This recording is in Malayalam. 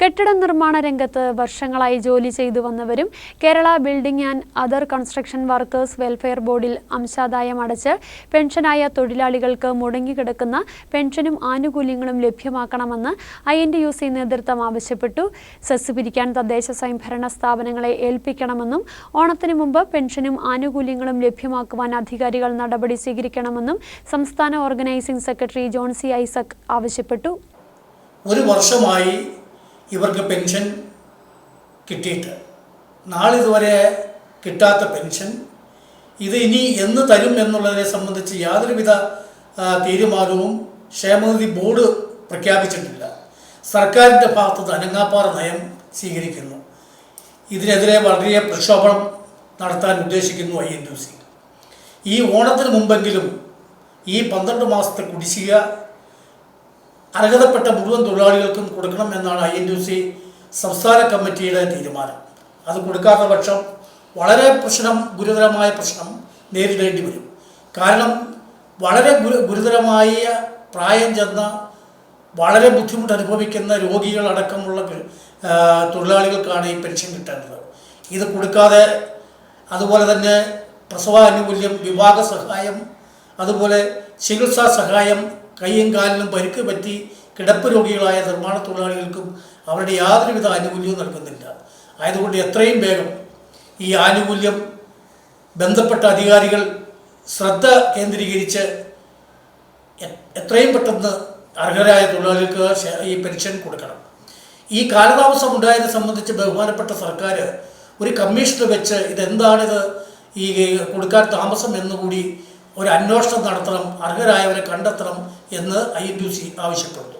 കെട്ടിട നിർമ്മാണ രംഗത്ത് വർഷങ്ങളായി ജോലി ചെയ്തു വന്നവരും Kerala building and other construction workers welfare ബോർഡിൽ അംശാദായം അടച്ച് പെൻഷനായ തൊഴിലാളികൾക്ക് മുടങ്ങിക്കിടക്കുന്ന പെൻഷനും ആനുകൂല്യങ്ങളും ലഭ്യമാക്കണമെന്ന് ഐ എൻ യു സി നേതൃത്വം ആവശ്യപ്പെട്ടു. സെസ് പിരിക്കാൻ തദ്ദേശ സ്വയംഭരണ സ്ഥാപനങ്ങളെ ഏൽപ്പിക്കണമെന്നും ഓണത്തിന് മുമ്പ് പെൻഷനും ആനുകൂല്യങ്ങളും ലഭ്യമാക്കുവാൻ അധികാരികൾ നടപടി സ്വീകരിക്കണമെന്നും സംസ്ഥാന organising secretary John C Isaac ആവശ്യപ്പെട്ടു. ഒരു വർഷമായി ഇവർക്ക് പെൻഷൻ കിട്ടിയിട്ട്. നാളിതുവരെ കിട്ടാത്ത പെൻഷൻ. ഇത് ഇനി എന്ന് തരും എന്നുള്ളതിനെ സംബന്ധിച്ച് യാതൊരുവിധ തീരുമാനവും ക്ഷേമനിധി ബോർഡ് പ്രഖ്യാപിച്ചിട്ടില്ല. സർക്കാരിന്റെ ഭാഗത്ത് അനങ്ങാപ്പാറ നയം സ്വീകരിക്കുന്നു. ഇതിനെതിരെ വളരെ പ്രക്ഷോഭം നടത്താൻ ഉദ്ദേശിക്കുന്നു ഐ എൻ ഡി സി. ഈ ഓണത്തിന് മുമ്പെങ്കിലും ഈ പന്ത്രണ്ട് മാസത്തെ കുടിശ്ശിക അർഹതപ്പെട്ട മുഴുവൻ തൊഴിലാളികൾക്കും കൊടുക്കണം എന്നാണ് ഐ എൻ യു സി സംസ്ഥാന കമ്മിറ്റിയുടെ തീരുമാനം. അത് കൊടുക്കാത്ത പക്ഷം വളരെ പ്രശ്നം ഗുരുതരമായ പ്രശ്നം നേരിടേണ്ടി വരും. കാരണം വളരെ ഗുരു ഗുരുതരമായ പ്രായം ചെന്ന വളരെ ബുദ്ധിമുട്ട് അനുഭവിക്കുന്ന രോഗികളടക്കമുള്ള തൊഴിലാളികൾക്കാണ് ഈ പെൻഷൻ കിട്ടേണ്ടത്. ഇത് കൊടുക്കാതെ അതുപോലെ തന്നെ പ്രസവാനുകൂല്യം വിവാഹ സഹായം അതുപോലെ ചികിത്സാ സഹായം കൈയും കാലിനും പരിക്ക് പറ്റി കിടപ്പ് രോഗികളായ നിർമ്മാണ തൊഴിലാളികൾക്കും അവരുടെ യാതൊരുവിധ ആനുകൂല്യവും നൽകുന്നില്ല. ആയതുകൊണ്ട് എത്രയും വേഗം ഈ ആനുകൂല്യം ബന്ധപ്പെട്ട അധികാരികൾ ശ്രദ്ധ കേന്ദ്രീകരിച്ച് എത്രയും പെട്ടെന്ന് അർഹരായ തൊഴിലാളികൾക്ക് ഈ പെൻഷൻ കൊടുക്കണം. ഈ കാലതാമസം ഉണ്ടായതിനെ സംബന്ധിച്ച് ബഹുമാനപ്പെട്ട സർക്കാർ ഒരു കമ്മീഷൻ വെച്ച് ഇതെന്താണിത് ഈ കൊടുക്കാൻ താമസം എന്നുകൂടി ഒരു അന്വേഷണം നടത്തണം അർഹരായവരെ കണ്ടെത്തണം എന്ന് ഐ എൻ യു സി ആവശ്യപ്പെടുന്നു